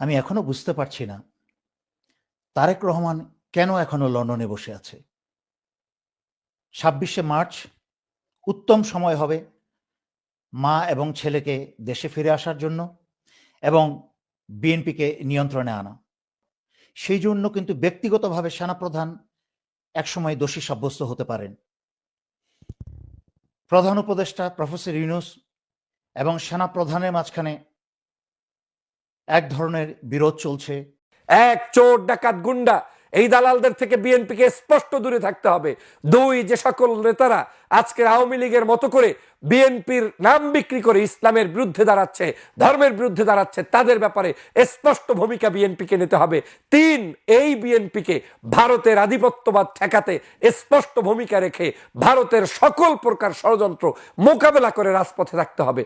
আমি এখনও বুঝতে পারছি না। তারেক রহমান কেন এখনও লন্ডনে বসে আছে? ছাব্বিশে মার্চ, উত্তম সময় হবে মা এবং ছেলেকে দেশে ফিরে আসার জন্য এবং বিএনপিকে নিয়ন্ত্রণে আনা। সেই জন্য কিন্তু ব্যক্তিগতভাবে সেনাপ্রধান একসময় দোষী সাব্যস্ত হতে পারেন। প্রধান উপদেষ্টা প্রফেসর ইউনুস এবং সেনাপ্রধানের মাঝখানে এক ধরনের বিরোধ চলছে। এক চোর ডাকাত গুন্ডা, এই দালালদের থেকে বিএনপিকে স্পষ্ট দূরে থাকতে হবে। দুই, যে সকল নেতারা আজকের আওয়ামী লীগের মতো করে বিএনপির নাম বিক্রি করে ইসলামের বিরুদ্ধে দাঁড়াচ্ছে, ধর্মের বিরুদ্ধে দাঁড়াচ্ছে, তাদের ব্যাপারে স্পষ্ট ভূমিকা বিএনপিকে নিতে হবে। তিন, এই বিএনপিকে ভারতের আধিপত্যবাদ ঠেকাতে স্পষ্ট ভূমিকা রেখে ভারতের সকল প্রকার ষড়যন্ত্র মোকাবেলা করে রাজপথে থাকতে হবে।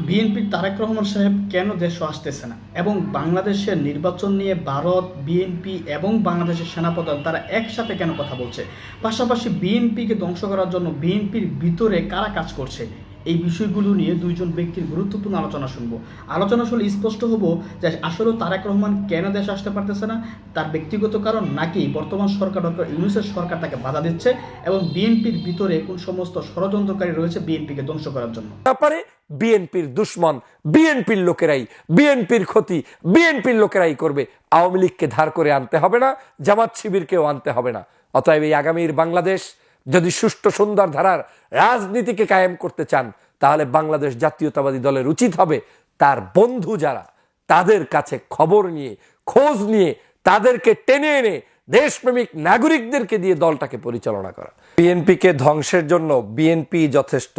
বিএনপির তারেক রহমান সাহেব কেন দেশে আসতেছে না? এবং বাংলাদেশের নির্বাচন নিয়ে ভারত, বিএনপি এবং বাংলাদেশের সেনাপ্রধান তারা একসাথে কেন কথা বলছে? পাশাপাশি বিএনপিকে ধ্বংস করার জন্য বিএনপির ভিতরে কারা কাজ করছে? এই বিষয়গুলো নিয়ে দুইজন ব্যক্তির গুরুত্বপূর্ণ আলোচনা শুনব। আলোচনা শুনলে স্পষ্ট হব যে আসলে তারেক রহমান কেন দেশে আসতে পারতেছে না, তার ব্যক্তিগত কারণ, নাকি বর্তমান সরকার ডক্টর ইউনুসের সরকার তাকে বাধা দিচ্ছে এবং বিএনপির ভিতরে কোন সমস্ত ষড়যন্ত্রকারী রয়েছে বিএনপিকে ধ্বংস করার জন্য? ব্যাপারে বিএনপির দুশ্মন, বিএনপির লোকেরাই, বিএনপির ক্ষতি, বিএনপির লোকেরাই করবে। আওয়ামী লীগকে ধার করে আনতে হবে না, জামাত শিবিরকেও আনতে হবে না। অতএব এই আগামীর বাংলাদেশ যদি সুষ্ঠু সুন্দর ধারার রাজনীতিকে কায়েম করতে চান, তাহলে বাংলাদেশ জাতীয়তাবাদী দলের উচিত হবে তার বন্ধু যারা, তাদের কাছে খবর নিয়ে, খোঁজ নিয়ে, তাদেরকে টেনে এনে দেশপ্রেমিক নাগরিকদেরকে দিয়ে দলটাকে পরিচালনা করা। বিএনপিকে ধ্বংসের জন্য বিএনপি যথেষ্ট।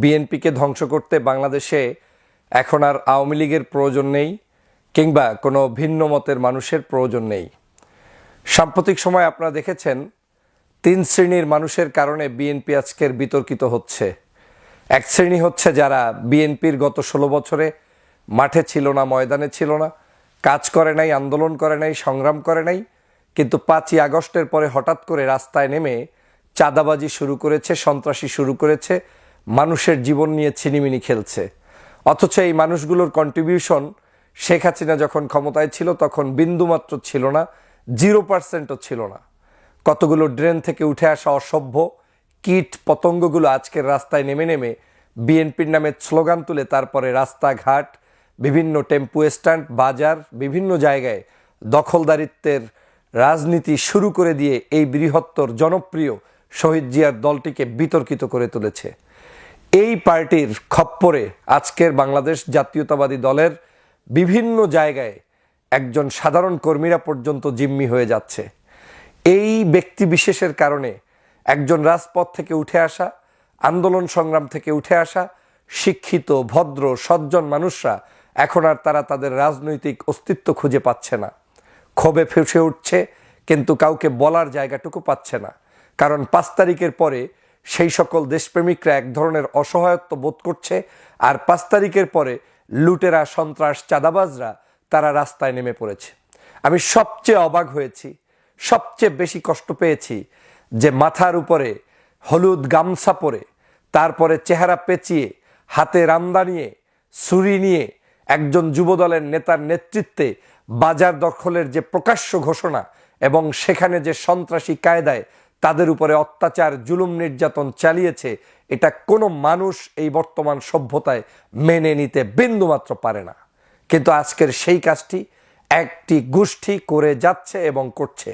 বিএনপিকে ধ্বংস করতে বাংলাদেশে এখন আর আওয়ামী লীগের প্রয়োজন নেই, কিংবা কোনো ভিন্ন মতের মানুষের প্রয়োজন নেই। সাম্প্রতিক সময় আপনারা দেখেছেন তিন শ্রেণির মানুষের কারণে বিএনপি আজকের বিতর্কিত হচ্ছে। এক শ্রেণি হচ্ছে যারা বিএনপির গত ষোলো বছরে মাঠে ছিল না, ময়দানে ছিল না, কাজ করে নাই, আন্দোলন করে নাই, সংগ্রাম করে নাই, কিন্তু পাঁচই আগস্টের পরে হঠাৎ করে রাস্তায় নেমে চাঁদাবাজি শুরু করেছে, সন্ত্রাসী শুরু করেছে, মানুষের জীবন নিয়ে ছিনিমিনি খেলছে। অথচ এই মানুষগুলোর কন্ট্রিবিউশন শেখ হাসিনা যখন ক্ষমতায় ছিল তখন বিন্দুমাত্র ছিল না জিরো পার্সেন্টও ছিল না। কতগুলো ড্রেন থেকে উঠে আসা অসভ্য কীট পতঙ্গগুলো আজকের রাস্তায় নেমে নেমে বিএনপির নামে স্লোগান তুলে তারপরে রাস্তাঘাট, বিভিন্ন টেম্পু স্ট্যান্ড, বাজার, বিভিন্ন জায়গায় দখলদারিত্বের রাজনীতি শুরু করে দিয়ে এই বৃহত্তর জনপ্রিয় শহীদ জিয়ার দলটিকে বিতর্কিত করে তুলেছে। এই পার্টির খপ্পরে আজকের বাংলাদেশ জাতীয়তাবাদী দলের বিভিন্ন জায়গায় একজন সাধারণ কর্মীরা পর্যন্ত জিম্মি হয়ে যাচ্ছে। এই ব্যক্তি বিশেষের কারণে একজন রাজপথ থেকে উঠে আসা, আন্দোলন সংগ্রাম থেকে উঠে আসা শিক্ষিত, ভদ্র, সজ্জন মানুষরা এখন আর তারা তাদের রাজনৈতিক অস্তিত্ব খুঁজে পাচ্ছে না। ক্ষোভে ফেসে উঠছে, কিন্তু কাউকে বলার জায়গাটুকু পাচ্ছে না। কারণ পাঁচ তারিখের পরে সেই সকল দেশপ্রেমিকরা এক ধরনের অসহায়ত্ব বোধ করছে আর পাঁচ তারিখের পরে লুটেরা, সন্ত্রাস, চাঁদাবাজরা তারা রাস্তায় নেমে পড়েছে। আমি সবচেয়ে অবাক হয়েছি সবচেয়ে বেশি কষ্ট পেয়েছি যে মাথার উপরে হলুদ গামছা পরে, তারপরে চেহারা পেঁচিয়ে, হাতে রামদা নিয়ে, ছুরি নিয়ে একজন যুবদলের নেতার নেতৃত্বে বাজার দখলের যে প্রকাশ্য ঘোষণা এবং সেখানে যে সন্ত্রাসী কায়দায় তাদের উপরে অত্যাচার, জুলুম নির্যাতন চালিয়েছে, এটা কোনো মানুষ এই বর্তমান সভ্যতায় মেনে নিতে বিন্দুমাত্র পারে না। কিন্তু আজকের সেই কাজটি একটি গোষ্ঠী করে যাচ্ছে এবং করছে।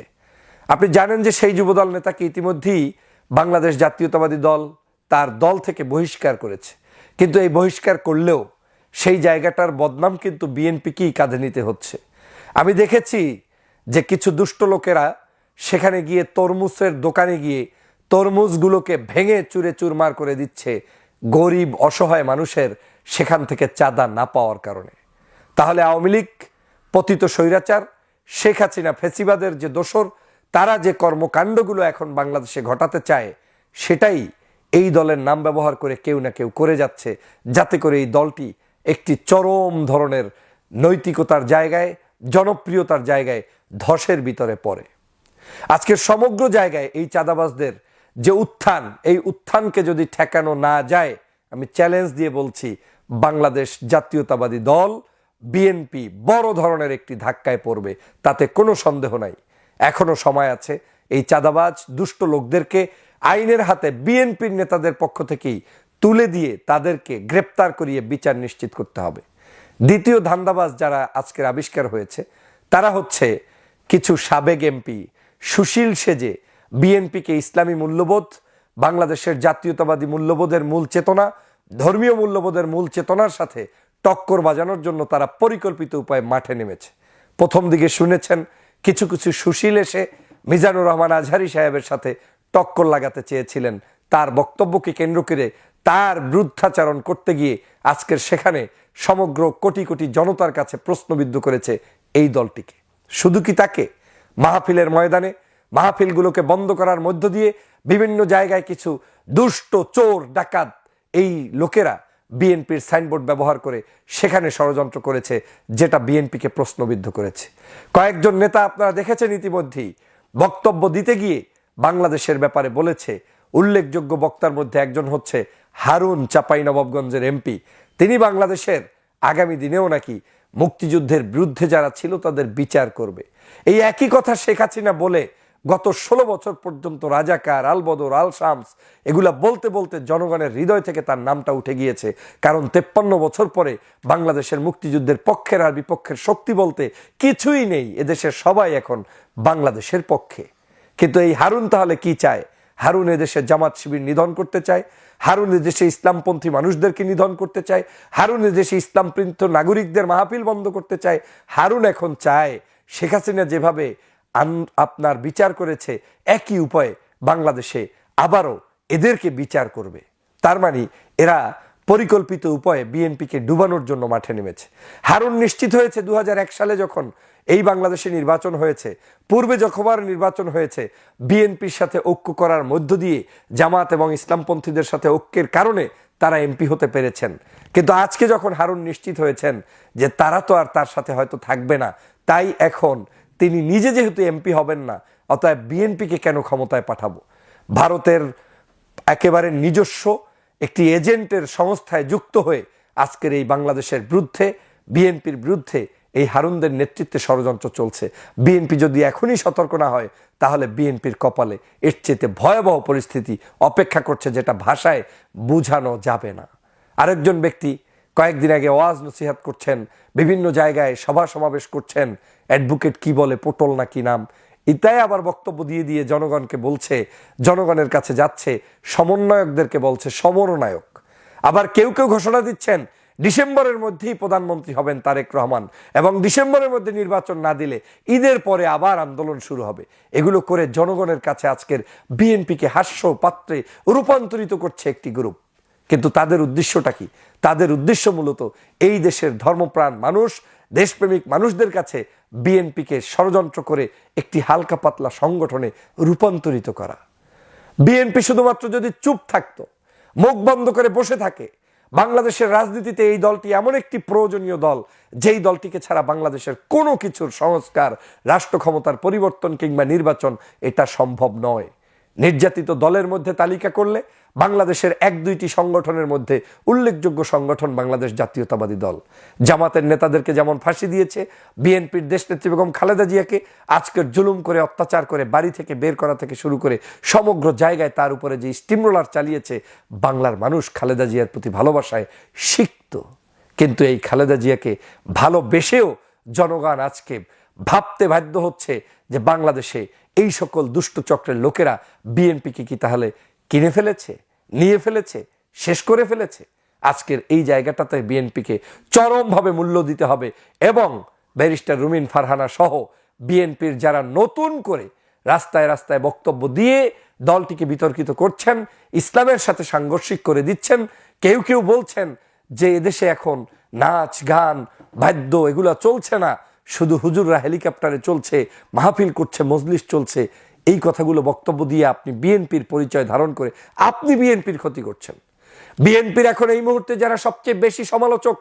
আপনি জানেন যে সেই যুবদল নেতাকে ইতিমধ্যেই বাংলাদেশ জাতীয়তাবাদী দল তার দল থেকে বহিষ্কার করেছে। কিন্তু এই বহিষ্কার করলেও সেই জায়গাটার বদনাম কিন্তু বিএনপিকেই কাঁধে নিতে হচ্ছে। আমি দেখেছি যে কিছু দুষ্ট লোকেরা সেখানে গিয়ে তরমুজের দোকানে গিয়ে তরমুজগুলোকে ভেঙে চুরে চুরমার করে দিচ্ছে গরিব, অসহায় মানুষের সেখান থেকে চাঁদা না পাওয়ার কারণে। তাহলে আওয়ামী লীগ, পতিত স্বৈরাচার, শেখ হাসিনা ফেসিবাদের যে দোসর তারা যে কর্মকাণ্ডগুলো এখন বাংলাদেশে ঘটাতে চায়, সেটাই এই দলের নাম ব্যবহার করে কেউ না কেউ করে যাচ্ছে, যাতে করে এই দলটি একটি চরম ধরনের নৈতিকতার জায়গায়, জনপ্রিয়তার জায়গায় ধসের ভিতরে পড়ে। আজকের সমগ্র জায়গায় এই চাঁদাবাজদের যে উত্থান, এই উত্থানকে যদি ঠেকানো না যায়, আমি চ্যালেঞ্জ দিয়ে বলছি, বাংলাদেশ জাতীয়তাবাদী দল, বিএনপি বড় ধরনের একটি ধাক্কায় পড়বে, তাতে কোনো সন্দেহ নাই। এখনও সময় আছে। এই চাঁদাবাজ দুষ্ট লোকদেরকে আইনের হাতে বিএনপির নেতাদের পক্ষ থেকেই তুলে দিয়ে তাদেরকে গ্রেপ্তার করিয়ে বিচার নিশ্চিত করতে হবে। দ্বিতীয় ধান্দাবাজ যারা আজকের আবিষ্কার হয়েছে, তারা হচ্ছে কিছু সাবেক এমপি সুশীল সেজে, বিএনপিকে ইসলামী মূল্যবোধ, বাংলাদেশের জাতীয়তাবাদী মূল্যবোধের মূল চেতনা, ধর্মীয় মূল্যবোধের মূল চেতনার সাথে টক্কর বাজানোর জন্য তারা পরিকল্পিত উপায়ে মাঠে নেমেছে। প্রথম দিকে শুনেছেন কিছু কিছু সুশীল এসে মিজানুর রহমান আজহারি সাহেবের সাথে টক্কর লাগাতে চেয়েছিলেন। তার বক্তব্যকে কেন্দ্র করে তার বিরুদ্ধাচারণ করতে গিয়ে আজকের সেখানে সমগ্র কোটি কোটি জনতার কাছে প্রশ্নবিদ্ধ করেছে এই দলটিকে। শুধু কি তাকে? মাহফিলের ময়দানে মাহফিলগুলোকে বন্ধ করার মধ্য দিয়ে বিভিন্ন জায়গায় কিছু দুষ্ট চোর ডাকাত এই লোকেরা বিএনপির সাইনবোর্ড ব্যবহার করে সেখানে ষড়যন্ত্র করেছে, যেটা বিএনপিকে প্রশ্নবিদ্ধ করেছে। কয়েকজন নেতা আপনারা দেখেছেন ইতিমধ্যেই, বক্তব্য দিতে গিয়ে বাংলাদেশের ব্যাপারে বলেছে, উল্লেখযোগ্য বক্তার মধ্যে একজন হচ্ছে হারুন চাপাই নবাবগঞ্জের এমপি। তিনি বাংলাদেশের আগামী দিনেও নাকি মুক্তিযুদ্ধের বিরুদ্ধে যারা ছিল তাদের বিচার করবে। এই একই কথা শেখ হাসিনা বলে গত ষোলো বছর পর্যন্ত রাজাকার, আলবদর আল শামস এগুলা বলতে বলতে জনগণের হৃদয় থেকে তার নামটা উঠে গিয়েছে। কারণ তেপ্পান্ন বছর পরে বাংলাদেশের মুক্তিযুদ্ধের পক্ষের আর বিপক্ষের শক্তি বলতে কিছুই নেই। এদেশের সবাই এখন বাংলাদেশের পক্ষে। কিন্তু এই হারুন তাহলে কি চায়? হারুন এদেশে জামাত শিবির নিধন করতে চায়? হারুন এদেশে ইসলামপন্থী মানুষদেরকে নিধন করতে চায়? হারুন এদেশে ইসলামপন্থী নাগরিকদের মাহফিল বন্ধ করতে চায়? হারুন এখন চায় শেখ হাসিনা যেভাবে আপনার বিচার করেছে একই উপায়ে বাংলাদেশে আবারও এদেরকে বিচার করবে। তার মানে এরা পরিকল্পিত উপায়ে বিএনপিকে ডুবানোর জন্য মাঠে নেমেছে। হারুন নিশ্চিত হয়েছে দু হাজার এক সালে যখন এই বাংলাদেশে নির্বাচন হয়েছে, পূর্বে যখনবার নির্বাচন হয়েছে, বিএনপির সাথে ঐক্য করার মধ্য দিয়ে জামাত এবং ইসলামপন্থীদের সাথে ঐক্যের কারণে তারা এমপি হতে পেরেছেন। কিন্তু আজকে যখন হারুন নিশ্চিত হয়েছেন যে তারা তো আর তার সাথে হয়তো থাকবে না, তাই এখন তিনি নিজে যেহেতু এমপি হবেন না, অতএব বিএনপিকে কেন ক্ষমতায় পাঠাবো? ভারতের একেবারে নিজস্ব একটি এজেন্টের সংস্থায় যুক্ত হয়ে আজকের এই বাংলাদেশের বিরুদ্ধে বিএনপির বিরুদ্ধে এই হারুনদের নেতৃত্বে ষড়যন্ত্র চলছে। বিএনপি যদি এখনই সতর্ক না হয়, তাহলে বিএনপির কপালে এর চেয়েতে ভয়াবহ পরিস্থিতি অপেক্ষা করছে যেটা ভাষায় বোঝানো যাবে না। আরেকজন ব্যক্তি কয়েকদিন আগে ওয়াজ নসিহাত করছেন, বিভিন্ন জায়গায় সভা সমাবেশ করছেন, অ্যাডভোকেট কি বলে, পটল না কি নাম? ইতাই আবার বক্তব্য দিয়ে দিয়ে জনগণকে বলছে, জনগণের কাছে যাচ্ছে, সমন্বয়কদেরকে বলছে, সমরনায়ক। আবার কেউ কেউ ঘোষণা দিচ্ছেন, ডিসেম্বরের মধ্যেই প্রধানমন্ত্রী হবেন তারেক রহমান এবং ডিসেম্বরের মধ্যে নির্বাচন না দিলে ঈদের পরে আবার আন্দোলন শুরু হবে। এগুলো করে জনগণের কাছে আজকের বিএনপিকে হাস্য পাত্রে রূপান্তরিত করছে একটি গ্রুপ। কিন্তু তাদের উদ্দেশ্যটা কি? তাদের উদ্দেশ্য মূলত এই দেশের ধর্মপ্রাণ মানুষ, দেশপ্রেমিক মানুষদের কাছে বিএনপিকে ষড়যন্ত্র করে একটি হালকা পাতলা সংগঠনে রূপান্তরিত করা। বিএনপি শুধুমাত্র যদি চুপ থাকতো, মুখ বন্ধ করে বসে থাকে, বাংলাদেশের রাজনীতিতে এই দলটি এমন একটি প্রয়োজনীয় দল, যেই দলটিকে ছাড়া বাংলাদেশের কোনো কিছুর সংস্কার, রাষ্ট্র ক্ষমতার পরিবর্তন কিংবা নির্বাচন এটা সম্ভব নয়। নির্যাতিত দলের মধ্যে তালিকা করলে বাংলাদেশের এক দুইটি সংগঠনের মধ্যে উল্লেখযোগ্য সংগঠন বাংলাদেশ জাতীয়তাবাদী দল। জামাতের নেতাদেরকে যেমন ফাঁসি দিয়েছে, বিএনপির দেশনেত্রী বেগম খালেদা জিয়াকে আজকের জুলুম করে অত্যাচার করে বাড়ি থেকে বের করা থেকে শুরু করে সমগ্র জায়গায় তার উপরে যে স্টিমরোলার চালিয়েছে, বাংলার মানুষ খালেদা জিয়ার প্রতি ভালোবাসায় সিক্ত। কিন্তু এই খালেদা জিয়াকে ভালোবেসেও জনগণ আজকে ভাবতে বাধ্য হচ্ছে যে বাংলাদেশে এই সকল দুষ্ট চক্রের লোকেরা বিএনপিকে কি তাহলে কিনে ফেলেছে? নিয়ে ফেলেছে, শেষ করে ফেলেছে। আজকের এই জায়গাটাতে বিএনপিকে চরমভাবে মূল্য দিতে হবে এবং ব্যারিস্টার রুমিন ফারহানা সহ বিএনপির যারা নতুন করে রাস্তায় রাস্তায় বক্তব্য দিয়ে দলটিকে বিতর্কিত করছেন, ইসলামের সাথে সাংঘর্ষিক করে দিচ্ছেন, কেউ কেউ বলছেন যে এদেশে এখন নাচ, গান, বাদ্য এগুলো চলছে না, শুধু হুজুররা হেলিকপ্টারে চলছে, মাহফিল করছে, মজলিস চলছে এই কথাগুলো বক্তব্য দিয়ে আপনি বিএনপির পরিচয় ধারণ করে আপনি বিএনপির ক্ষতি করছেন। বিএনপির এখন এই মুহূর্তে যারা সবচেয়ে বেশি সমালোচক,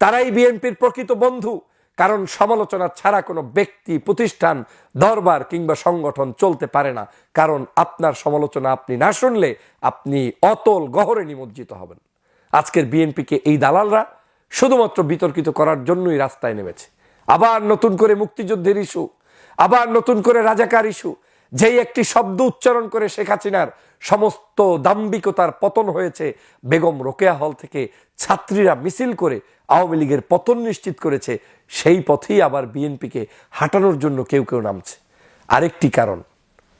তারাই বিএনপির প্রকৃত বন্ধু। কারণ সমালোচনা ছাড়া কোনো ব্যক্তি, প্রতিষ্ঠান, দরবার কিংবা সংগঠন চলতে পারে না। কারণ আপনার সমালোচনা আপনি না শুনলে আপনি অতল গহরে নিমজ্জিত হবেন। আজকের বিএনপিকে এই দালালরা শুধুমাত্র বিতর্কিত করার জন্যই রাস্তায় নেমেছে। আবার নতুন করে মুক্তিযুদ্ধের ইস্যু, আবার নতুন করে রাজাকার ইস্যু যেই একটি শব্দ উচ্চারণ করে শেখ হাসিনার সমস্ত দাম্বিকতার পতন হয়েছে, বেগম রোকেয়া হল থেকে ছাত্রীরা মিছিল করে আওয়ামী লীগের পতন নিশ্চিত করেছে, সেই পথেই আবার বিএনপিকে হাঁটানোর জন্য কেউ কেউ নামছে। আরেকটি কারণ,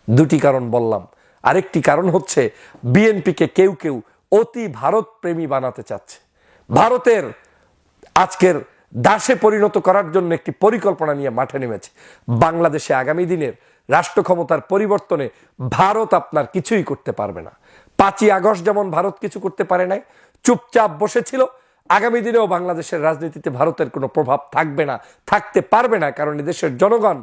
দুটি কারণ বললাম। আরেকটি কারণ হচ্ছে বিএনপিকে কেউ কেউ অতি ভারত প্রেমী বানাতে চাচ্ছে। ভারতের আজকের দাসে পরিণত করার জন্য একটি পরিকল্পনা নিয়ে মাঠে নেমেছে। বাংলাদেশে আগামী দিনের রাষ্ট্র ক্ষমতার পরিবর্তনে ভারত আপনার কিছুই করতে পারবে না। পাঁচই আগস্ট যেমন ভারত কিছু করতে পারে নাই, চুপচাপ বসেছিল। আগামী দিনেও বাংলাদেশের রাজনীতিতে ভারতের কোনো প্রভাব থাকবে না, থাকতে পারবে না, কারণ দেশের জনগণ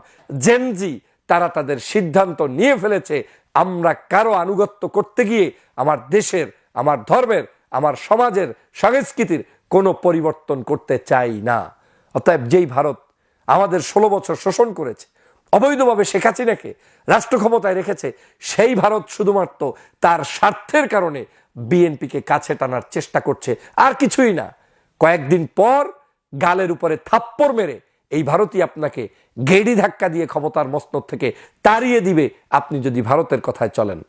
জেনজি তারা তাদের সিদ্ধান্ত নিয়ে ফেলেছে, আমরা কারও আনুগত্য করতে গিয়ে আমার দেশের, আমার ধর্মের, আমার সমাজের, সংস্কৃতির কোনো পরিবর্তন করতে চাই না। অতএব যেই ভারত আমাদের ষোলো বছর শোষণ করেছে অবৈধভাবে শেখ হাসিনাকে রাষ্ট্র ক্ষমতায় রেখেছে, সেই ভারত শুধুমাত্র তার স্বার্থের কারণে বিএনপিকে কাছে টানার চেষ্টা করছে। আর কিছুই না, কয়েকদিন পর গালের উপরে থাপ্পড় মেরে এই ভারতই আপনাকে গেড়ি ধাক্কা দিয়ে ক্ষমতার মসনদ থেকে তাড়িয়ে দিবে, আপনি যদি ভারতের কথায় চলেন।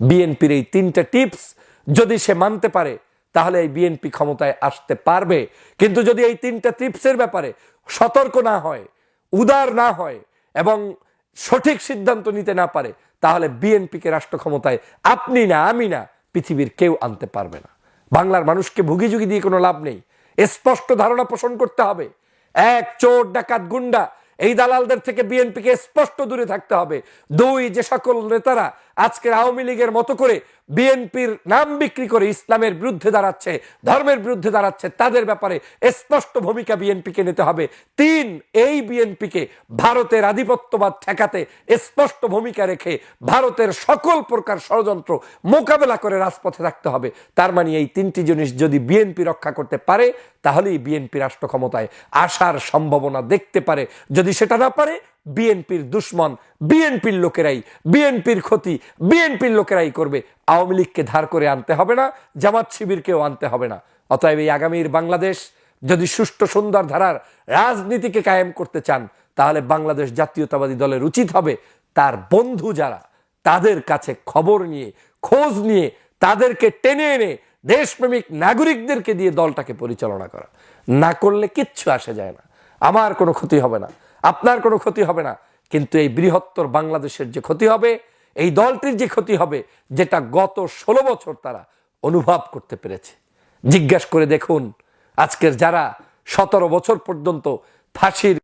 বিএনপির এই তিনটে টিপস যদি সে মানতে পারে, তাহলে এই বিএনপি ক্ষমতায় আসতে পারবে। কিন্তু যদি এই তিনটা টিপসের ব্যাপারে সতর্ক না হয়, উদার না হয় এবং সঠিক সিদ্ধান্ত নিতে না পারে, তাহলে বিএনপিকে রাষ্ট্র ক্ষমতায় আপনি না, আমি না, পৃথিবীর কেউ আনতে পারবে না। বাংলার মানুষকে ভুগিযুগি দিয়ে কোনো লাভ নেই। স্পষ্ট ধারণা পোষণ করতে হবে। এক চোর, ডাকাত, গুন্ডা, এই দালালদের থেকে বিএনপিকে স্পষ্ট দূরে থাকতে হবে। দুই, যে সকল নেতারা আজকের আওয়ামী লীগের মতো করে বিএনপির নাম বিক্রি করে ইসলামের বিরুদ্ধে দাঁড়াচ্ছে, ধর্মের বিরুদ্ধে দাঁড়াচ্ছে, তাদের ব্যাপারে স্পষ্ট ভূমিকা বিএনপিকে নিতে হবে। তিন, এই বিএনপিকে ভারতের আধিপত্যবাদ ঠেকাতে স্পষ্ট ভূমিকা রেখে ভারতের সকল প্রকার ষড়যন্ত্র মোকাবেলা করে রাজপথে রাখতে হবে। তার মানে এই তিনটি জিনিস যদি বিএনপি রক্ষা করতে পারে, তাহলেই বিএনপি রাষ্ট্র ক্ষমতায় আসার সম্ভাবনা দেখতে পারে। যদি সেটা না পারে বিএনপির দুশ্মন, বিএনপির লোকেরাই, বিএনপির ক্ষতি, বিএনপির লোকেরাই করবে। আওয়ামী লীগকে ধার করে আনতে হবে না, জামাত শিবিরকেও আনতে হবে না। অতএব এই আগামীর বাংলাদেশ যদি সুষ্ঠু, সুন্দর ধারার রাজনীতিকে কায়েম করতে চান, তাহলে বাংলাদেশ জাতীয়তাবাদী দলের উচিত হবে তার বন্ধু যারা, তাদের কাছে খবর নিয়ে, খোঁজ নিয়ে, তাদেরকে টেনে এনে দেশপ্রেমিক নাগরিকদেরকে দিয়ে দলটাকে পরিচালনা করা। না করলে কিচ্ছু আসে যায় না। আমার কোনো ক্ষতি হবে না। আপনার কোনো ক্ষতি হবে না। কিন্তু এই বৃহত্তর বাংলাদেশের যে ক্ষতি হবে, এই দলটির যে ক্ষতি হবে, যেটা গত ষোলো বছর তারা অনুভব করতে পেরেছে। জিজ্ঞাসা করে দেখুন, আজকের যারা সতেরো বছর পর্যন্ত ফাঁসির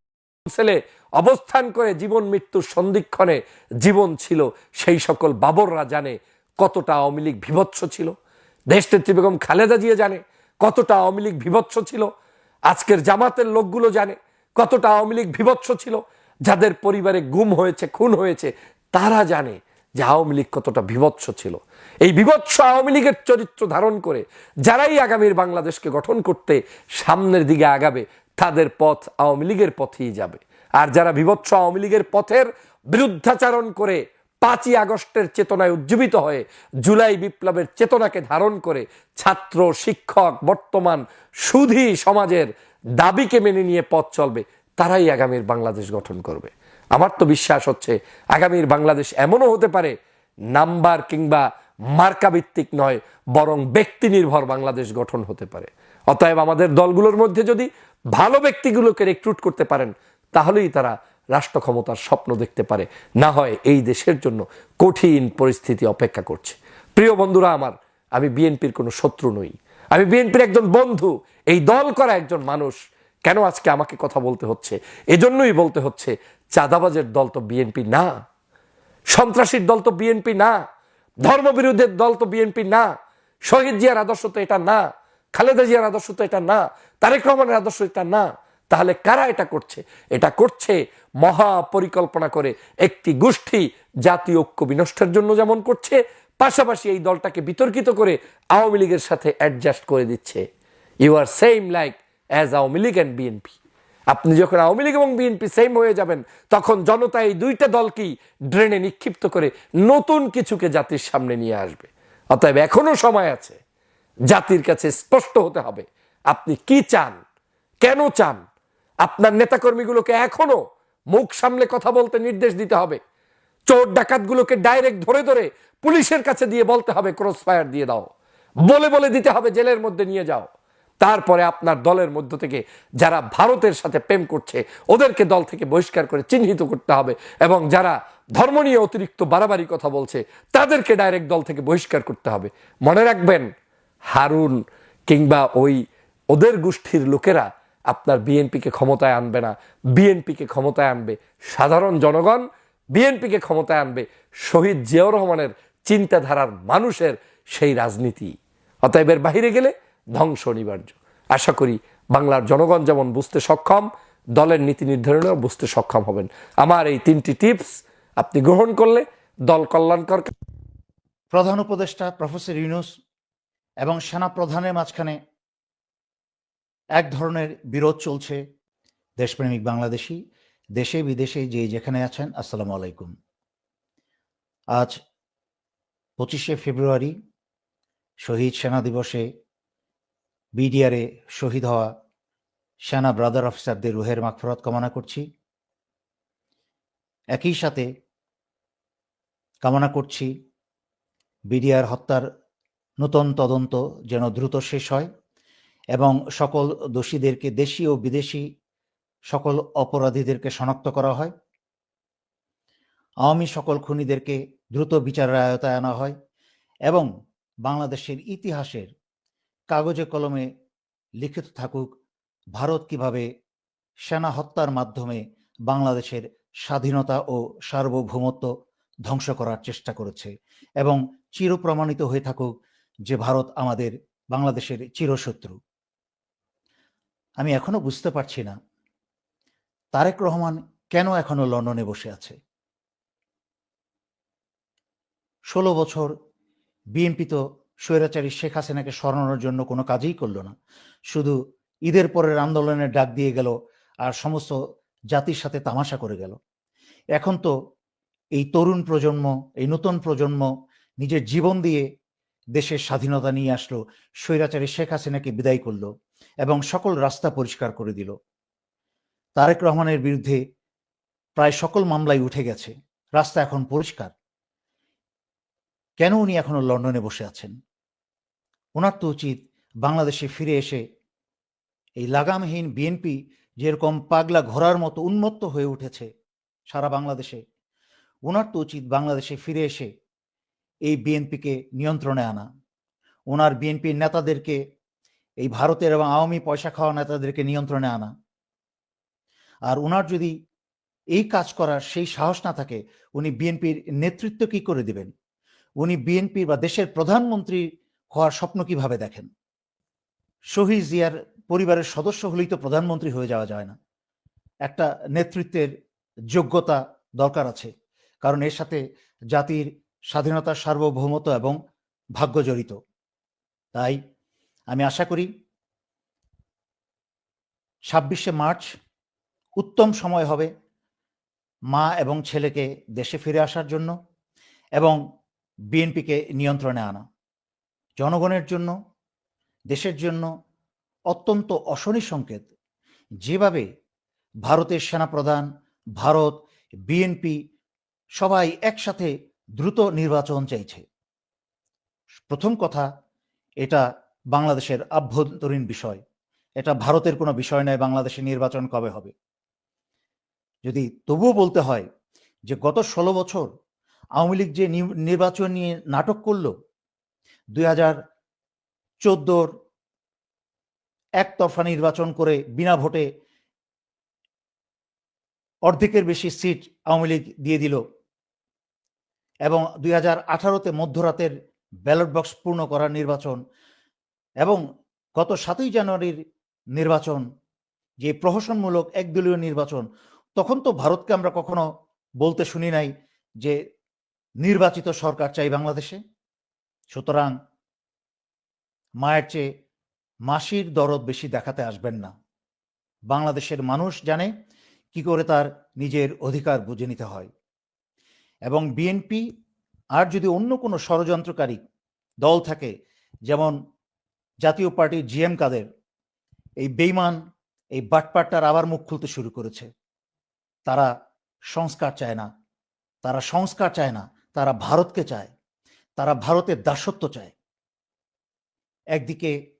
ছেলে অবস্থান করে জীবন মৃত্যুর সন্ধিক্ষণে জীবন ছিল, সেই সকল বাবররা জানে কতটা আওয়ামী লীগ বিভৎস ছিল। দেশনেত্রী বেগম খালেদা জিয়া জানে কতটা আওয়ামী লীগ বিভৎস ছিল। আজকের জামাতের লোকগুলো জানে কতটা আওয়ামী লীগ বিভৎস ছিল, যাদের পরিবারে গুম হয়েছে, খুন হয়েছে, তারা জানে যে আওয়ামী লীগ কতটা বিভৎস ছিল। এই বিভৎস আওয়ামী লীগের চরিত্র ধারণ করে যারাই আগামীর বাংলাদেশকে গঠন করতে সামনের দিকে আগাবে, তাদের পথ আওয়ামী লীগের পথেই যাবে। আর যারা বিভৎস আওয়ামী লীগের পথের বিরুদ্ধাচারণ করে পাঁচই আগস্টের চেতনায় উজ্জীবিত হয়ে জুলাই বিপ্লবের চেতনাকে ধারণ করে ছাত্র, শিক্ষক, বর্তমান সুধী সমাজের দাবিকে মেনে নিয়ে পথ চলবে, তারাই আগামীর বাংলাদেশ গঠন করবে। আমার তো বিশ্বাস হচ্ছে, আগামীর বাংলাদেশ এমনও হতে পারে, নাম্বার কিংবা মার্কা ভিত্তিক নয়, বরং ব্যক্তি নির্ভর বাংলাদেশ গঠন হতে পারে। অতএব আমাদের দলগুলোর মধ্যে যদি ভালো ব্যক্তিগুলোকে রিক্রুট করতে পারেন, তাহলেই তারা রাষ্ট্র ক্ষমতার স্বপ্ন দেখতে পারে। না হয় এই দেশের জন্য কঠিন পরিস্থিতি অপেক্ষা করছে। প্রিয় বন্ধুরা আমার, আমি বিএনপির কোনো শত্রু নই। আমি বিএনপির একজন বন্ধু, এই দল করা একজন মানুষ। কেন আজকে আমাকে কথা বলতে হচ্ছে? এজন্যই বলতে হচ্ছে, চাঁদাবাজের দল তো বিএনপি না। সন্ত্রাসীর দল তো বিএনপি না। ধর্মবিরোধের দল তো বিএনপি না। শহীদ জিয়ার আদর্শ তো এটা না। খালেদা জিয়ার আদর্শ তো এটা না। তারেক রহমানের আদর্শ এটা না। তাহলে কারা এটা করছে? এটা করছে মহা পরিকল্পনা করে একটি গোষ্ঠী জাতীয় ঐক্য বিনষ্টের জন্য যেমন করছে পাশাপাশি এই দলটাকে বিতর্কিত করে আওয়ামী লীগের সাথে অ্যাডজাস্ট করে দিচ্ছে। You are same like as Awami League and BNP আপনি যখন আওয়ামী লীগ এবং বিএনপি সেম হয়ে যাবেন, তখন জনতা এই দুইটা দলকেই ড্রেনে নিক্ষিপ্ত করে নতুন কিছুকে জাতির সামনে নিয়ে আসবে। অতএব এখনও সময় আছে। জাতির কাছে স্পষ্ট হতে হবে, আপনি কি চান? কেন চান? আপনার নেতাকর্মীগুলোকে এখনও মুখ সামলে কথা বলতে নির্দেশ দিতে হবে। চোর ডাকাতগুলোকে ডাইরেক্ট ধরে ধরে পুলিশের কাছে দিয়ে বলতে হবে ক্রস ফায়ার দিয়ে দাও। বলে বলে দিতে হবে, জেলের মধ্যে নিয়ে যাও। তারপরে আপনার দলের মধ্য থেকে যারা ভারতের সাথে প্রেম করছে, ওদেরকে দল থেকে বহিষ্কার করে চিহ্নিত করতে হবে এবং যারা ধর্ম নিয়ে অতিরিক্ত বাড়াবাড়ি কথা বলছে, তাদেরকে ডাইরেক্ট দল থেকে বহিষ্কার করতে হবে। মনে রাখবেন, হারুন কিংবা ওই ওদের গোষ্ঠীর লোকেরা আপনার বিএনপিকে ক্ষমতায় আনবে না। বিএনপিকে ক্ষমতায় আনবে সাধারণ জনগণ বিএনপিকে ক্ষমতায় আনবে শহীদ জিয়াউর রহমানের চিন্তাধারার মানুষের সেই রাজনীতি। অতএব এর বাহিরে গেলে ধ্বংস অনিবার্য। আশা করি বাংলার জনগণ যেমন বুঝতে সক্ষম, দলের নীতি নির্ধারণেও বুঝতে সক্ষম হবেন। আমার এই তিনটি টিপস আপনি গ্রহণ করলে দল কল্যাণকর। প্রধান উপদেষ্টা প্রফেসর ইউনুস এবং সেনা প্রধানের মাঝখানে এক ধরনের বিরোধ চলছে। দেশপ্রেমিক বাংলাদেশি দেশে, বিদেশে যে যেখানে আছেন, আসসালামু আলাইকুম। আজ পঁচিশে ফেব্রুয়ারি, শহীদ সেনা দিবসে বিডিআরে শহীদ হওয়া সেনা ব্রাদার অফিসারদের রুহের মাগফরত কামনা করছি। একই সাথে কামনা করছি বিডিআর হত্যার নূতন তদন্ত যেন দ্রুত শেষ হয় এবং সকল দোষীদেরকে দেশি ও বিদেশি সকল অপরাধীদেরকে শনাক্ত করা হয়। আওয়ামী সকল খুনিদেরকে দ্রুত বিচারের আয়তায় আনা হয় এবং বাংলাদেশের ইতিহাসের কাগজে কলমে লিখিত থাকুক ভারত কীভাবে সেনা হত্যার মাধ্যমে বাংলাদেশের স্বাধীনতা ও সার্বভৌমত্ব ধ্বংস করার চেষ্টা করেছে এবং চিরপ্রমাণিত হয়ে থাকুক যে ভারত আমাদের বাংলাদেশের চিরশত্রু। আমি এখনও বুঝতে পারছি না তারেক রহমান কেন এখনও লন্ডনে বসে আছে? ষোলো বছর বিএনপি তো স্বৈরাচারী শেখ হাসিনাকে সরানোর জন্য কোনো কাজই করল না। শুধু ঈদের পরের আন্দোলনের ডাক দিয়ে গেল আর সমস্ত জাতির সাথে তামাশা করে গেল। এখন তো এই তরুণ প্রজন্ম, এই নতুন প্রজন্ম নিজের জীবন দিয়ে দেশের স্বাধীনতা নিয়ে আসলো, স্বৈরাচারী শেখ হাসিনাকে বিদায় করল এবং সকল রাস্তা পরিষ্কার করে দিল। তারেক রহমানের বিরুদ্ধে প্রায় সকল মামলাই উঠে গেছে। রাস্তা এখন পরিষ্কার। কেন উনি এখনও লন্ডনে বসে আছেন? ওনার তো উচিত বাংলাদেশে ফিরে এসে এই লাগামহীন বিএনপি যেরকম পাগলা ঘোরার মতো উন্মত্ত হয়ে উঠেছে সারা বাংলাদেশে ওনার তো উচিত বাংলাদেশে ফিরে এসে এই বিএনপিকে নিয়ন্ত্রণে আনা। ওনার বিএনপির নেতাদেরকে, এই ভারতের এবং আওয়ামী পয়সা খাওয়া নেতাদেরকে নিয়ন্ত্রণে আনা। আর ওনার যদি এই কাজ করার সেই সাহস না থাকে, উনি বিএনপির নেতৃত্ব কি করে দিবেন? উনি বিএনপির বা দেশের প্রধানমন্ত্রী হওয়ার স্বপ্ন কীভাবে দেখেন? শহীদ জিয়ার পরিবারের সদস্য হলেই তো প্রধানমন্ত্রী হয়ে যাওয়া যায় না। একটা নেতৃত্বের যোগ্যতা দরকার আছে, কারণ এর সাথে জাতির স্বাধীনতার সার্বভৌমত্ব এবং ভাগ্য জড়িত। তাই আমি আশা করি ছাব্বিশে মার্চ উত্তম সময় হবে মা এবং ছেলেকে দেশে ফিরে আসার জন্য এবং বিএনপিকে নিয়ন্ত্রণে আনা। জনগণের জন্য, দেশের জন্য অত্যন্ত অশনি সংকেত। যেভাবে ভারতের সেনাপ্রধান, ভারত, বিএনপি সবাই একসাথে দ্রুত নির্বাচন চাইছে। প্রথম কথা, এটা বাংলাদেশের আভ্যন্তরীণ বিষয়। এটা ভারতের কোনো বিষয় নয় বাংলাদেশে নির্বাচন কবে হবে। যদি তবুও বলতে হয় যে গত ষোলো বছর আওয়ামী লীগ যে নির্বাচন নিয়ে নাটক করল, দুই হাজার চোদ্দোর একতরফা নির্বাচন করে বিনা ভোটে অর্ধেকের বেশি সিট আওয়ামী লীগ দিয়ে দিল এবং দুই হাজার আঠারোতে মধ্যরাতের ব্যালট বক্স পূর্ণ করার নির্বাচন এবং গত সাতই জানুয়ারির নির্বাচন যে প্রহসনমূলক একদলীয় নির্বাচন তখন তো ভারতকে আমরা কখনো বলতে শুনি নাই যে নির্বাচিত সরকার চাই বাংলাদেশে। সুতরাং মায়ের চেয়ে মাসির দরদ বেশি দেখাতে আসবেন না। বাংলাদেশের মানুষ জানে কি করে তার নিজের অধিকার বুঝে নিতে হয়। এবং বিএনপি আর যদি অন্য কোনো ষড়যন্ত্রকারী দল থাকে, যেমন জাতীয় পার্টির জিএম কাদের, এই বেইমান, এই বাটপাটটার আবার মুখ খুলতে শুরু করেছে। তারা সংস্কার চায় না। তারা সংস্কার চায় না, তারা ভারতকে চায়। তারা ভারতের দাসত্ব চায়। একদিকে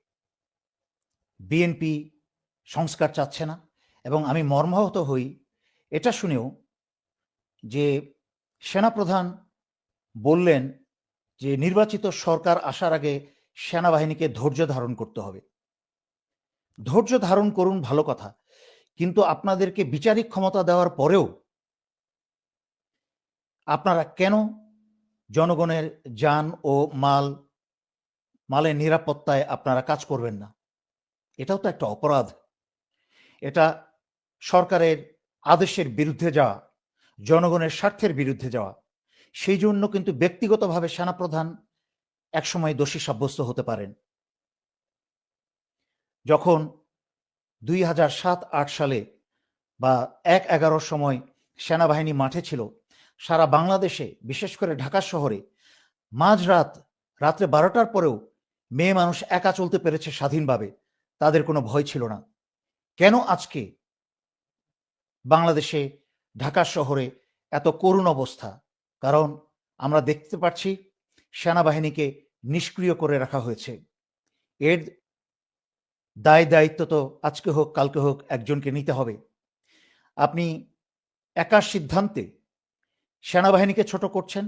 বিএনপি সংস্কার চাচ্ছে না এবং আমি মর্মাহত হই এটা শুনেও যে সেনাপ্রধান বললেন যে নির্বাচিত সরকার আসার আগে সেনাবাহিনীকে ধৈর্য ধারণ করতে হবে। ধৈর্য ধারণ করুন ভালো কথা। কিন্তু আপনাদেরকে বিচারিক ক্ষমতা দেওয়ার পরেও আপনারা কেন জনগণের যান ও মাল, মালের নিরাপত্তায় আপনারা কাজ করবেন না? এটাও তো একটা অপরাধ। এটা সরকারের আদেশের বিরুদ্ধে যাওয়া, জনগণের স্বার্থের বিরুদ্ধে যাওয়া, সেই জন্য কিন্তু ব্যক্তিগতভাবে সেনাপ্রধান একসময় দোষী সাব্যস্ত হতে পারেন। যখন দুই হাজার সাত, আট সালে বা এক এগারোর সময় সেনাবাহিনী মাঠে ছিল। সারা বাংলাদেশে, বিশেষ করে ঢাকা শহরে, মাঝরাত, রাত্রে বারোটার পরেও মেয়ে মানুষ একা চলতে পেরেছে স্বাধীনভাবে। তাদের কোনো ভয় ছিল না। কেন আজকে বাংলাদেশে, ঢাকা শহরে এত করুণ অবস্থা? কারণ আমরা দেখতে পাচ্ছি, সেনাবাহিনীকে নিষ্ক্রিয় করে রাখা হয়েছে। এর দায় দায়িত্ব তো আজকে হোক, কালকে হোক, একজনকে নিতে হবে। আপনি একার সিদ্ধান্তে সেনাবাহিনীকে ছোট করছেন,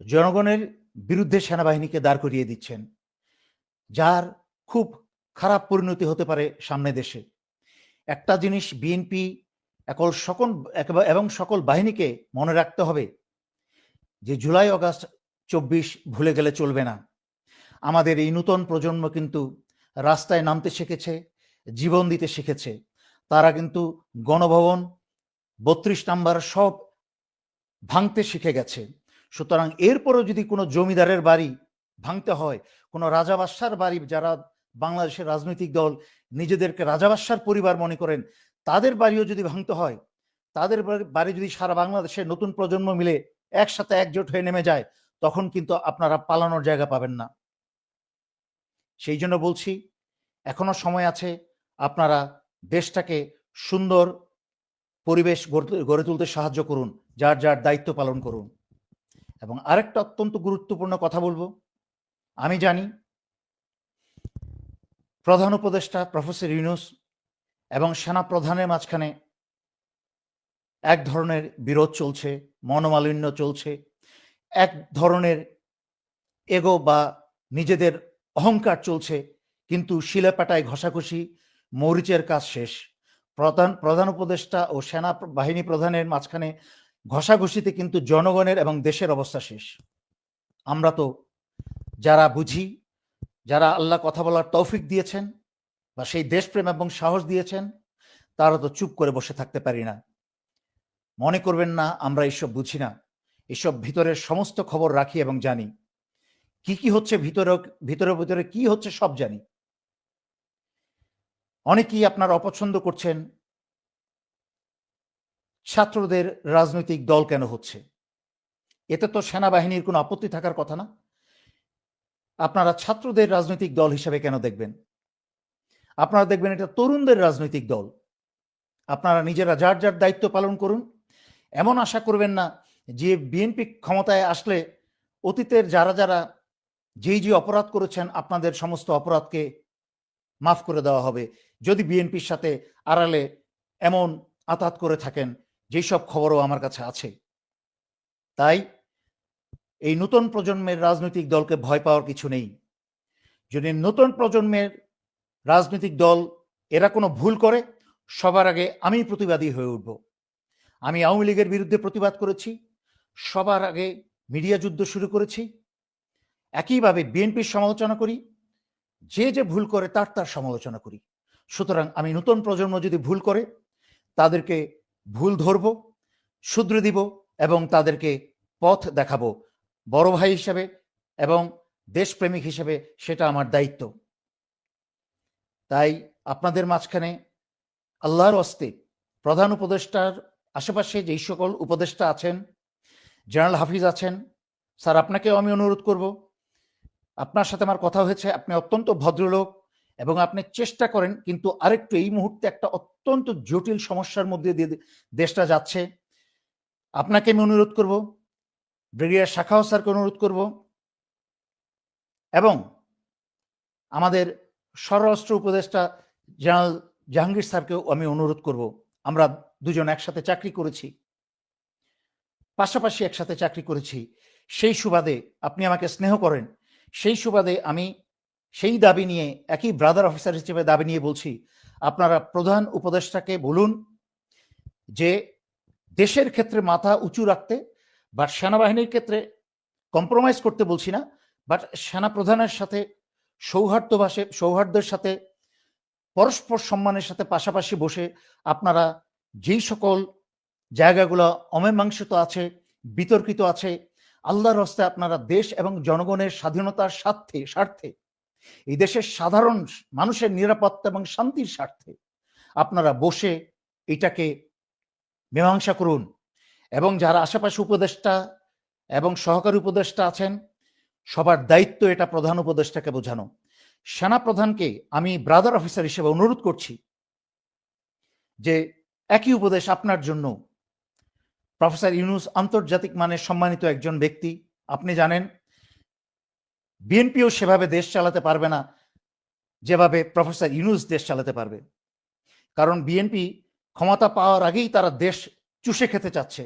জনগণের বিরুদ্ধে সেনাবাহিনীকে দাঁড় করিয়ে দিচ্ছেন, যার খুব খারাপ পরিণতি হতে পারে সামনে দেশে। একটা জিনিস বিএনপি একল সকল, এবং সকল বাহিনীকে মনে রাখতে হবে যে জুলাই, অগাস্ট, চব্বিশ ভুলে গেলে চলবে না। আমাদের এই নূতন প্রজন্ম কিন্তু রাস্তায় নামতে শিখেছে, জীবন দিতে শিখেছে। তারা কিন্তু গণভবন বত্রিশ নাম্বার সব ভাঙতে শিখে গেছে। সুতরাং এরপরও যদি কোনো জমিদারের বাড়ি ভাঙতে হয়, কোনো রাজাবাসার বাড়ি যারা বাংলাদেশের রাজনৈতিক দল নিজেদেরকে রাজাবাসার পরিবার মনে করেন, তাদের বাড়িও যদি ভাঙতে হয়, তাদের বাড়ি- যদি সারা বাংলাদেশের নতুন প্রজন্ম মিলে একসাথে একজোট হয়ে নেমে যায়, তখন কিন্তু আপনারা পালানোর জায়গা পাবেন না। সেই জন্য বলছি, এখনও সময় আছে আপনারা দেশটাকে সুন্দর পরিবেশ গড়ে- গড়ে তুলতে সাহায্য করুন, যার যার দায়িত্ব পালন করুন। এবং আরেকটা অত্যন্ত গুরুত্বপূর্ণ কথা বলব, আমি জানি প্রধান উপদেষ্টা প্রফেসর ইউনুস এবং সেনা প্রধানের মাঝখানে এক ধরনের বিরোধ চলছে, মনোমালিন্য চলছে, এক ধরনের এগো বা নিজেদের অহংকার চলছে, কিন্তু শিলাপাটায় ঘষাঘষি মরিচের কাজ শেষ। প্রধান প্রধান উপদেষ্টা ও সেনা বাহিনী প্রধানের মাঝখানে ঘষাঘষিতে কিন্তু জনগণের এবং দেশের অবস্থা শেষ। আমরা তো যারা বুঝি, যারা আল্লাহ কথা বলার তৌফিক দিয়েছেন বা সেই দেশপ্রেম এবং সাহস দিয়েছেন, তারা তো চুপ করে বসে থাকতে পারি না। মনে করবেন না, আমরা এসব বুঝি না। এসব ভিতরের সমস্ত খবর রাখি এবং জানি। কি কি হচ্ছে ভিতরে ভিতরে ভিতরে, কি হচ্ছে সব জানি। অনেকেই আপনার অপছন্দ করছেন। ছাত্রদের রাজনৈতিক দল কেন হচ্ছে? এতে তো সেনাবাহিনীর কোনো আপত্তি থাকার কথা না। আপনারা ছাত্রদের রাজনৈতিক দল হিসেবে কেন দেখবেন? আপনারা দেখবেন এটা তরুণদের রাজনৈতিক দল। আপনারা নিজেরা যার যার দায়িত্ব পালন করুন। এমন আশা করবেন না যে বিএনপি ক্ষমতায় আসলে অতীতের যারা যারা যেই যে অপরাধ করেছেন, আপনাদের সমস্ত অপরাধকে মাফ করে দেওয়া হবে। যদি বিএনপির সাথে আড়ালে এমন আতাত করে থাকেন, যেই সব খবরও আমার কাছে আছে। তাই এই নতুন প্রজন্মের রাজনৈতিক দলকে ভয় পাওয়ার কিছু নেই। যদি নতুন প্রজন্মের রাজনৈতিক দল এরা কোনো ভুল করে, সবার আগে আমি প্রতিবাদী হয়ে উঠব। আমি আওয়ামী লীগের বিরুদ্ধে প্রতিবাদ করেছি, সবার আগে মিডিয়া যুদ্ধ শুরু করেছি একইভাবে বিএনপির সমালোচনা করি, যে যে ভুল করে তার তার সমালোচনা করি। সুতরাং আমি নতুন প্রজন্ম যদি ভুল করে, তাদেরকে ভুল ধরব, শুধরে দিব এবং তাদেরকে পথ দেখাবো বড় ভাই হিসেবে এবং দেশপ্রেমিক হিসেবে সেটা আমার দায়িত্ব। তাই আপনাদের মাঝখানে আল্লাহর অস্তে প্রধান উপদেষ্টার আশেপাশে যেই সকল উপদেষ্টা আছেন, জেনারেল হাফিজ আছেন, স্যার আপনাকেও আমি অনুরোধ করব আপনার সাথে আমার কথা হয়েছে, আপনি অত্যন্ত ভদ্রলোক এবং আপনি চেষ্টা করেন, কিন্তু আরেকটু এই মুহূর্তে একটা অত্যন্ত জটিল সমস্যার মধ্যে দিয়ে দেশটা যাচ্ছে। আপনাকে আমি অনুরোধ করব, ব্রিগেডিয়ার শাখাও স্যারকে অনুরোধ করব এবং আমাদের স্বরাষ্ট্র উপদেষ্টা জেনারেল জাহাঙ্গীর স্যারকেও আমি অনুরোধ করব। আমরা দুজন একসাথে চাকরি করেছি। পাশাপাশি একসাথে চাকরি করেছি। সেই সুবাদে আপনি আমাকে স্নেহ করেন। সেই সুবাদে আমি সেই দাবি নিয়ে, একই ব্রাদার অফিসার হিসেবে দাবি নিয়ে বলছি, আপনারা প্রধান উপদেষ্টাকে বলুন যে দেশের ক্ষেত্রে মাথা উঁচু রাখতে বাট সেনাবাহিনীর ক্ষেত্রে কম্প্রোমাইজ করতে বলছি না বাট সেনা প্রধানের সাথে সৌহার্দ্যভাষে সৌহার্দ্যের সাথে, পরস্পর সম্মানের সাথে পাশাপাশি বসে আপনারা যেই সকল জায়গাগুলো অমীমাংসিত আছে, বিতর্কিত আছে আল্লাহর হস্তে আপনারা দেশ এবং জনগণের স্বাধীনতার স্বার্থে স্বার্থে, এই দেশের সাধারণ মানুষের নিরাপত্তা এবং শান্তির স্বার্থে আপনারা বসে এটাকে মীমাংসা করুন এবং যারা আশেপাশে উপদেষ্টা এবং সহকারী উপদেষ্টা আছেন, সবার দায়িত্ব এটা প্রধান উপদেষ্টাকে বোঝানো। সেনা প্রধানকে আমি ব্রাদার অফিসার হিসেবে অনুরোধ করছি যে একই উপদেশ আপনার জন্য প্রফেসর ইউনুস আন্তর্জাতিক মানের সম্মানিত একজন ব্যক্তি। আপনি জানেন, বিএনপিও সেভাবে দেশ চালাতে পারবে না যেভাবে প্রফেসর ইউনুস দেশ চালাতে পারবে। কারণ বিএনপি ক্ষমতা পাওয়ার আগেই তারা দেশ চুষে খেতে চাচ্ছে।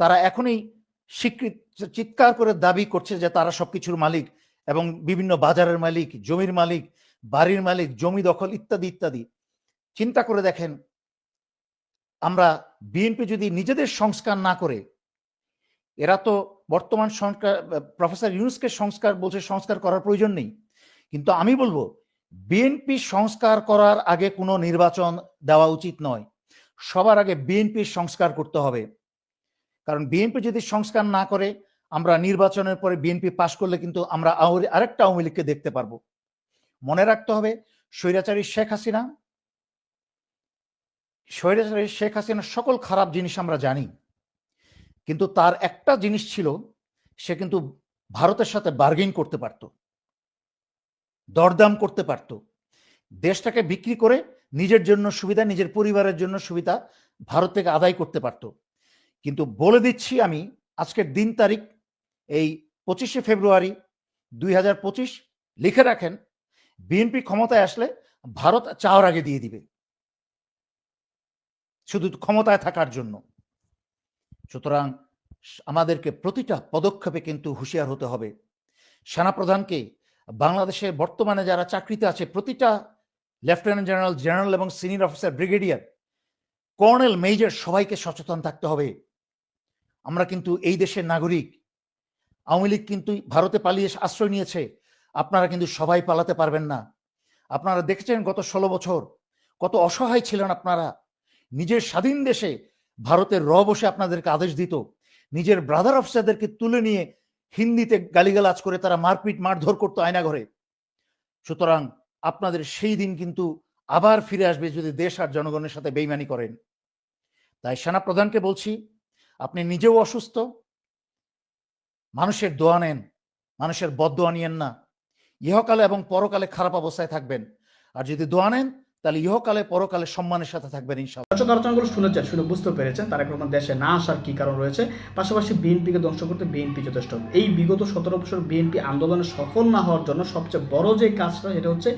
তারা এখনই স্বীকৃত চিৎকার করে দাবি করছে যে তারা সবকিছুর মালিক এবং বিভিন্ন বাজারের মালিক, জমির মালিক, বাড়ির মালিক, জমি দখল ইত্যাদি ইত্যাদি। চিন্তা করে দেখেন আমরা বিএনপি যদি নিজেদের সংস্কার না করে, এরা তো বর্তমান সংস্কার, প্রফেসর ইউনুসকে সংস্কার বলছে, সংস্কার করার প্রয়োজন নেই। কিন্তু আমি বলব, বিএনপি সংস্কার করার আগে কোনো নির্বাচন দেওয়া উচিত নয়। সবার আগে বিএনপির সংস্কার করতে হবে। কারণ বিএনপি যদি সংস্কার না করে, আমরা নির্বাচনের পরে বিএনপি পাশ করলে কিন্তু আমরা আরেকটা আওয়ামী লীগকে দেখতে পারব। মনে রাখতে হবে, স্বৈরাচারী শেখ হাসিনা স্বৈরাচারী শেখ হাসিনার সকল খারাপ জিনিস আমরা জানি। কিন্তু তার একটা জিনিস ছিল, সে কিন্তু ভারতের সাথে বার্গেন করতে পারত। দরদাম করতে পারত। দেশটাকে বিক্রি করে নিজের জন্য সুবিধা, নিজের পরিবারের জন্য সুবিধা ভারত থেকে আদায় করতে পারত। কিন্তু বলে দিচ্ছি আমি, আজকের দিন তারিখ, এই পঁচিশে ফেব্রুয়ারি দুই হাজার পঁচিশ, লিখে রাখেন, বিএনপি ক্ষমতায় আসলে ভারত চাওয়ার আগে দিয়ে দিবে। শুধু ক্ষমতায় থাকার জন্য। সুতরাং আমাদেরকে প্রতিটা পদক্ষেপে কিন্তু হুঁশিয়ার হতে হবে। সেনাপ্রধানকে বাংলাদেশের বর্তমানে যারা চাকরিতে আছে, প্রতিটা লেফটেন্যান্ট জেনারেল জেনারেল এবং senior officer, brigadier, colonel, major সবাইকে সচেতন থাকতে হবে। আমরা কিন্তু এই দেশের নাগরিক। আওয়ামী লীগ কিন্তু ভারতে পালিয়ে আশ্রয় নিয়েছে। আপনারা কিন্তু সবাই পালাতে পারবেন না। আপনারা দেখেছেন গত ষোলো বছর কত অসহায় ছিলেন আপনারা। নিজের স্বাধীন দেশে ভারতের র বসে আপনাদেরকে আদেশ দিত। নিজের ব্রাদার অফিসারদেরকে তুলে নিয়ে হিন্দিতে গালিগালাজ করে তারা মারপিট, মারধর করতো আয়নাঘরে সুতরাং আপনাদের সেই দিন কিন্তু আবার ফিরে আসবে যদি দেশ আর জনগণের সাথে বেইমানি করেন। তাই সেনা প্রধানকে বলছি, আপনি নিজেও অসুস্থ, মানুষের দোয়া নেন, মানুষের বদোয়া নিয়েন না। ইহকালে এবং পরকালে খারাপ অবস্থায় থাকবেন। আর যদি দোয়া নেন তাহলে ইহকালে, পরকালে সম্মানের সাথে থাকবেন আলোচনাগুলো শুনেছেন শুনে বুঝতে পেরেছেন দেশে না আসার কি কারণ রয়েছে। পাশাপাশি বিএনপিকে ধ্বংস করতে বিএনপি যথেষ্ট। এই বিগত সতেরো বছর বিএনপি আন্দোলনে সফল না হওয়ার জন্য সবচেয়ে বড় যে কাজটা, সেটা হচ্ছে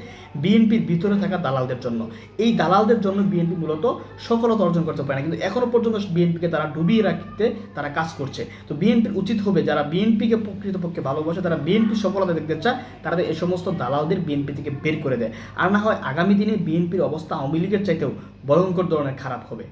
বিএনপির ভিতরে থাকা দালালদের জন্য। এই দালালদের জন্য বিএনপি মূলত সফলতা অর্জন করতে পারে না। কিন্তু এখনও পর্যন্ত বিএনপিকে তারা ডুবিয়ে রাখতে তারা কাজ করছে। তো বিএনপির উচিত হবে যারা বিএনপিকে প্রকৃতপক্ষে ভালোবাসে, তারা বিএনপি সফলতা দেখতে চায়, তারা এই সমস্ত দালালদের বিএনপি থেকে বের করে দেয়। আর না হয় আগামী দিনে বিএনপির অবস্থা আওয়ামী লীগের চাইতেও ভয়ঙ্কর ধরনের খারাপ হবে।